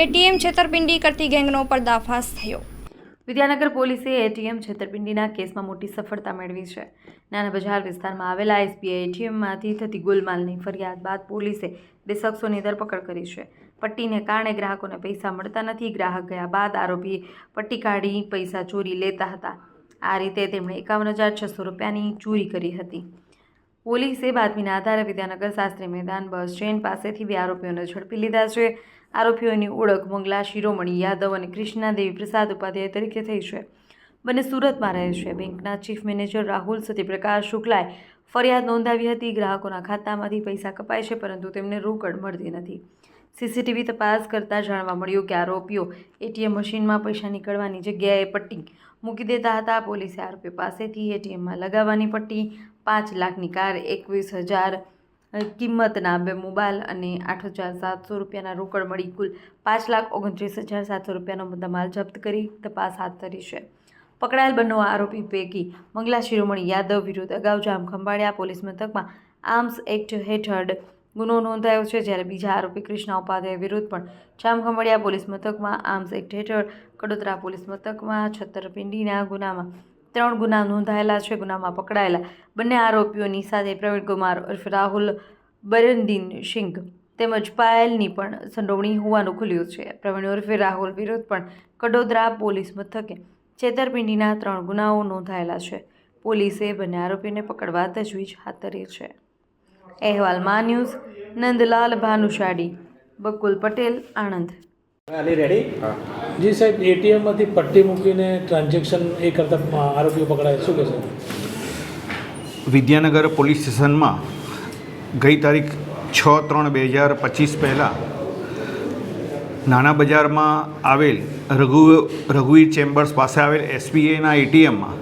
ATM છેતરપિંડી કરતી ગેંગનો પર્દાફાશ થયો. વિદ્યાનગર પોલીસે એટીએમ છેતરપિંડીના કેસમાં મોટી સફળતા મેળવી છે. નાના બજાર વિસ્તારમાં આવેલા એસબીઆઈ એટીએમમાંથી થતી ગોલમાલની ફરિયાદ બાદ પોલીસે બે શખ્સોની ધરપકડ કરી છે. પટ્ટીને કારણે ગ્રાહકોને પૈસા મળતા નથી. ગ્રાહક ગયા બાદ આરોપી પટ્ટી કાઢી પૈસા ચોરી લેતા હતા. આ રીતે તેમણે એકાવન હજાર છસો રૂપિયાની ચોરી કરી હતી. પોલીસે બાતમીના આધારે વિદ્યાનગર શાસ્ત્રી મેદાન બસ સ્ટેન્ડ પાસેથી બે આરોપીઓને ઝડપી લીધા છે. આરોપીઓની ઓળખ મંગલા શિરોમણી યાદવ અને કૃષ્ણાદેવી પ્રસાદ ઉપાધ્યાય તરીકે થઈ છે. બંને સુરતમાં રહે છે. બેંકના ચીફ મેનેજર રાહુલ સત્યપ્રકાશ શુક્લાએ ફરિયાદ નોંધાવી હતી. ગ્રાહકોના ખાતામાંથી પૈસા કપાય છે, પરંતુ તેમને રોકડ મળતી નથી. સીસીટીવી તપાસ કરતાં જાણવા મળ્યું કે આરોપીઓ એટીએમ મશીનમાં પૈસા નીકળવાની જગ્યાએ પટ્ટી મૂકી દેતા હતા. પોલીસે આરોપીઓ પાસેથી એટીએમમાં લગાવવાની પટ્ટી, પાંચ લાખની કાર, એકવીસ હજાર કિંમતના બે મોબાઈલ અને આઠ હજાર સાતસો રૂપિયાના રોકડ મળી કુલ પાંચ લાખ ઓગણત્રીસ હજાર સાતસો રૂપિયાનો મુદ્દામાલ જપ્ત કરી તપાસ હાથ ધરી છે. પકડાયેલ બંને આરોપી પૈકી મંગલા શિરોમણી યાદવ વિરુદ્ધ અગાઉ જામ ખંભાળિયા પોલીસ મથકમાં આર્મ્સ એક્ટ હેઠળ ગુનો નોંધાયો છે, જ્યારે બીજા આરોપી કૃષ્ણા ઉપાધ્યાય વિરુદ્ધ પણ જામખંભાળિયા પોલીસ મથકમાં આર્મ્સ એક્ટ હેઠળ કડોદરા પોલીસ મથકમાં છત્તરપિંડીના ગુનામાં ત્રણ ગુના નોંધાયેલા છે ગુનામાં પકડાયેલા બંને આરોપીઓની સાથે પ્રવીણ કુમાર ઉર્ફ રાહુલ બરંદીન સિંઘ તેમજ પાયલની પણ સંડોવણી હોવાનું ખુલ્યું છે. પ્રવીણ ઉર્ફે રાહુલ વિરુદ્ધ પણ કડોદરા પોલીસ મથકે છેતરપિંડીના ત્રણ ગુનાઓ નોંધાયેલા છે. પોલીસે બંને આરોપીને પકડવા તજવીજ હાથ ધરી છે. અહેવાલ મા ન્યૂઝ નંદલાલ ભાનુશાડી બકુલ પટેલ આણંદ. રેડી? જી સાહેબ, એટીએમમાંથી પટ્ટી મૂકીને ટ્રાન્ઝેક્શન એ કરતા આરોપીઓ પકડાય. શું કહેશો વિદ્યાનગર પોલીસ સ્ટેશનમાં ગઈ તારીખ છ ત્રણ બે હજાર પચીસ પહેલાં નાના બજારમાં આવેલ રઘુ, રઘુવીર ચેમ્બર્સ પાસે આવેલ એસબીઆઈના એટીએમમાં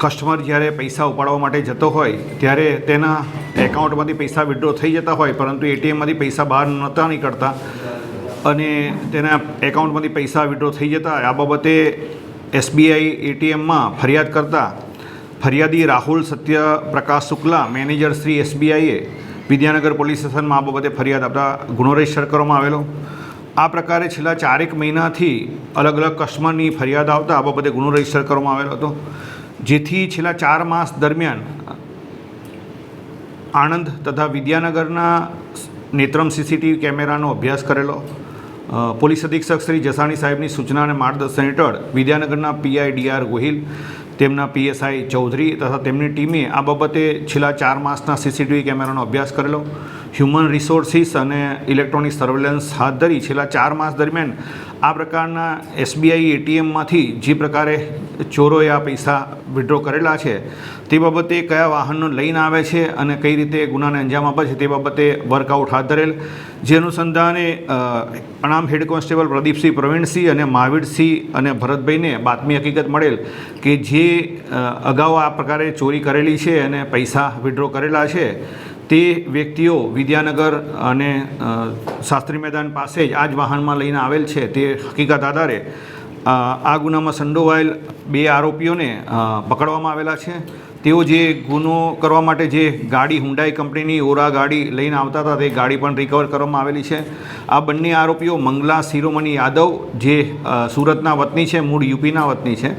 કસ્ટમર જ્યારે પૈસા ઉપાડવા માટે જતો હોય, ત્યારે તેના એકાઉન્ટમાંથી પૈસા વિડ્રો થઈ જતા હોય, પરંતુ એટીએમમાંથી પૈસા બહાર નહોતા નીકળતા. અને તેના એકાઉન્ટમાંથી પૈસા વિડ્રો થઈ જતા આ બાબતે એસબીઆઈ એટીએમમાં ફરિયાદ કરતા ફરિયાદી રાહુલ સત્યપ્રકાશ શુક્લા, મેનેજર શ્રી એસબીઆઈએ વિદ્યાનગર પોલીસ સ્ટેશનમાં આ બાબતે ફરિયાદ આપતા ગુનો રજિસ્ટર કરવામાં આવેલો. આ પ્રકારે છેલ્લા ચારેક મહિનાથી અલગ અલગ કસ્ટમરની ફરિયાદ આવતા આ બાબતે ગુનો રજિસ્ટર કરવામાં આવેલો હતો. જેથી છેલ્લા ચાર માસ દરમિયાન આણંદ તથા વિદ્યાનગરના નેત્રમ સીસીટીવી કેમેરાનો અભ્યાસ કરેલો. પોલીસ અધિક્ષક શ્રી જસાણી સાહેબની સૂચના અને માર્ગદર્શન હેઠળ વિદ્યાનગરના પીઆઈ ડીઆર ગોહિલ, તેમના પીએસઆઈ ચૌધરી તથા તેમની ટીમે આ બાબતે છેલ્લા ચાર માસના સીસીટીવી કેમેરાનો અભ્યાસ કરેલો. હ્યુમન રિસોર્સિસ અને ઇલેક્ટ્રોનિક સર્વેલન્સ હાથ ધરી છેલ્લા ચાર માસ દરમિયાન આ પ્રકારના એસબીઆઈ એટીએમમાંથી જે પ્રકારે ચોરોએ આ પૈસા વિડ્રો કરેલા છે, તે બાબતે કયા વાહનનો લઈને આવે છે અને કઈ રીતે ગુનાને અંજામ આપે છે તે બાબતે વર્કઆઉટ હાથ ધરેલ. જે અનુસંધાને અણામ હેડ કોન્સ્ટેબલ પ્રદીપસિંહ પ્રવીણસિંહ અને મહાવીરસિંહ અને ભરતભાઈને બાતમી હકીકત મળેલ કે જે અગાઉ આ પ્રકારે ચોરી કરેલી છે અને પૈસા વિડ્રો કરેલા છે તે વ્યક્તિઓ વિદ્યાનગર અને શાસ્ત્રી મેદાન પાસે જ આ જ વાહનમાં લઈને આવેલ છે. તે હકીકત આધારે આ ગુનામાં સંડોવાયેલ બે આરોપીઓને પકડવામાં આવેલા છે. તેઓ જે ગુનો કરવા માટે જે ગાડી હુંડાઈ કંપનીની ઓરા ગાડી લઈને આવતા હતા, તે ગાડી પણ રિકવર કરવામાં આવેલી છે. આ બંને આરોપીઓ મંગલા શિરોમણી યાદવ, જે સુરતના વતની છે, મૂળ યુપીના વતની છે.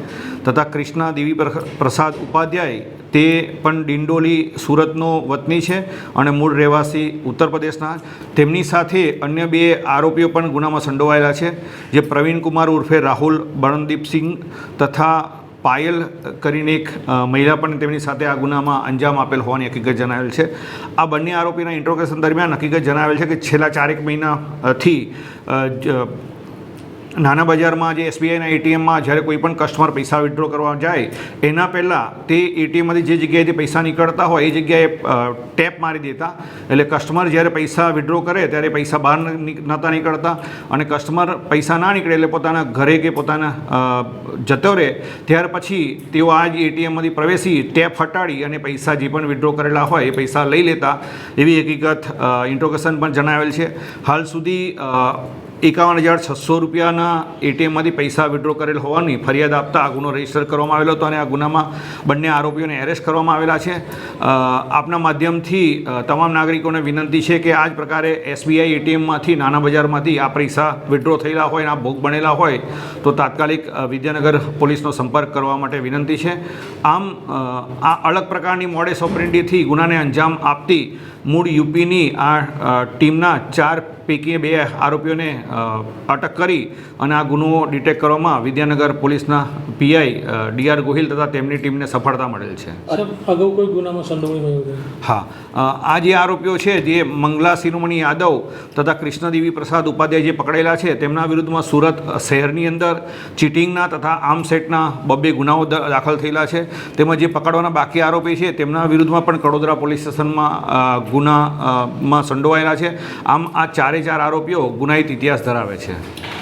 તથા કૃષ્ણા દેવી પ્ર- પ્રસાદ ઉપાધ્યાય તે પણ ડિંડોલી સુરતનો વતની છે અને મૂળ રહેવાસી ઉત્તર પ્રદેશના. તેમની સાથે અન્ય બે આરોપીઓ પણ ગુનામાં સંડોવાયેલા છે, જે પ્રવીણ કુમાર ઉર્ફે રાહુલ બરણદીપસિંહ તથા પાયલ કરીને એક મહિલા પણ તેમની સાથે આ ગુનામાં અંજામ આપેલ હોવાની હકીકત જણાવેલ છે. આ બંને આરોપીના ઇન્ટ્રોગેશન દરમિયાન હકીકત જણાવેલ છે કે છેલ્લા ચારેક મહિનાથી નાના બજારમાં જે એસબીઆઈના એટીએમમાં જ્યારે કોઈ પણ કસ્ટમર પૈસા વિડ્રો કરવા જાય, એના પહેલાં તે એટીએમમાંથી જે જગ્યાએથી પૈસા નીકળતા હોય, એ જગ્યાએ ટેપ મારી દેતા. એટલે કસ્ટમર જ્યારે પૈસા વિડ્રો કરે, ત્યારે પૈસા બહાર નહોતા નીકળતા. અને કસ્ટમર પૈસા ના નીકળે એટલે પોતાના ઘરે કે પોતાના જતો રહે, ત્યાર પછી તેઓ આ જ એટીએમમાંથી પ્રવેશી, ટેપ હટાડી અને પૈસા જે પણ વિડ્રો કરેલા હોય, એ પૈસા લઈ લેતા. એવી હકીકત ઇન્ટ્રોગેશન પણ જણાવેલ છે. હાલ સુધી એકાવન હજાર છસો રૂપિયાના એટીએમમાંથી પૈસા વિડ્રો કરેલ હોવાની ફરિયાદ આપતા આ ગુનો રજિસ્ટર કરવામાં આવેલો હતો અને આ ગુનામાં બંને આરોપીઓને એરેસ્ટ કરવામાં આવેલા છે. આપના માધ્યમથી તમામ નાગરિકોને વિનંતી છે કે આ જ પ્રકારે એસબીઆઈ એટીએમમાંથી, નાના બજારમાંથી આ પૈસા વિડ્રો થયેલા હોય અને આ ભોગ બનેલા હોય, તો તાત્કાલિક વિદ્યાનગર પોલીસનો સંપર્ક કરવા માટે વિનંતી છે. આમ આ અલગ પ્રકારની મોડેસ ઓપરેન્ડીથી ગુનાને અંજામ આપતી મૂળ યુપીની આ ટીમના ચાર પૈકી બે આરોપીઓને અટક કરી અને આ ગુનો ડિટેક્ટ કરવામાં વિદ્યાનગર પોલીસના પીઆઈ ડીઆર ગોહિલ તથા તેમની ટીમને સફળતા મળેલ છે. અગાઉ કોઈ ગુનામાં સંડોવણી હા. આ જે આરોપીઓ છે જે મંગલા શિરોમણી યાદવ તથા કૃષ્ણદેવી પ્રસાદ ઉપાધ્યાય જે પકડેલા છે તેમના વિરુદ્ધમાં સુરત શહેરની અંદર ચીટિંગના તથા આર્મ સેટના બબ્બે ગુનાઓ દાખલ થયેલા છે. તેમજ જે પકડવાના બાકી આરોપી છે તેમના વિરુદ્ધમાં પણ કડોદરા પોલીસ સ્ટેશનમાં ગુનામાં સંડોવાયેલા છે. આમ આ ચારે ચાર આરોપીઓ ગુનાહિત ઇતિહાસ ધરાવે છે.